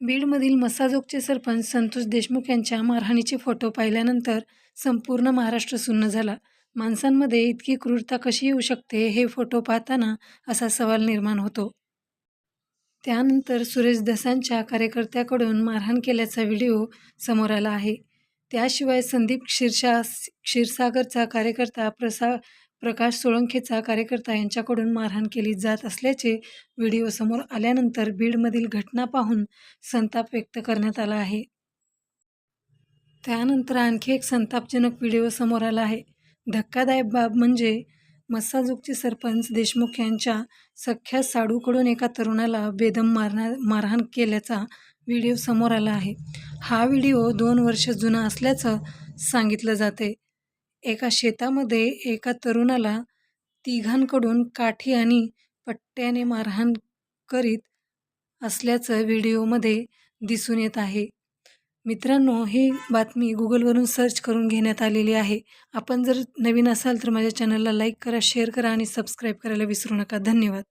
बीडमधील मसाजोगचे सरपंच संतोष देशमुख यांच्या मारहाणीचे फोटो पाहिल्यानंतर संपूर्ण महाराष्ट्र सुन्न झाला. माणसांमध्ये इतकी क्रूरता कशी येऊ शकते हे फोटो पाहताना असा सवाल निर्माण होतो. त्यानंतर सुरेश दसांच्या कार्यकर्त्याकडून मारहाण केल्याचा व्हिडिओ समोर आला आहे. त्याशिवाय संदीप क्षीरशा क्षीरसागरचा कार्यकर्ता प्रसा प्रकाश सोळंखेचा कार्यकर्ता यांच्याकडून मारहाण केली जात असल्याचे व्हिडिओ समोर आल्यानंतर बीडमधील घटना पाहून संताप व्यक्त करण्यात आला आहे. त्यानंतर आणखी एक संतापजनक व्हिडिओ समोर आला आहे. धक्कादायक बाब म्हणजे मस्साजोगचे सरपंच देशमुख यांच्या सख्या साडूकडून एका तरुणाला बेदम मारण्या मारहाण केल्याचा व्हिडिओ समोर आला आहे. हा व्हिडिओ दोन वर्ष जुना असल्याचं सांगितलं जाते एका शेतामध्ये एका तरुणाला तिघांकडून काठी आणि पट्ट्याने मारहाण करीत असल्याचं व्हिडिओमध्ये दिसून येत आहे. मित्रांनो ही बातमी गुगलवरून सर्च करून घेण्यात आलेली आहे. आपण जर नवीन असाल तर माझ्या चॅनलला लाईक करा शेअर करा आणि सबस्क्राईब करायला विसरू नका. धन्यवाद.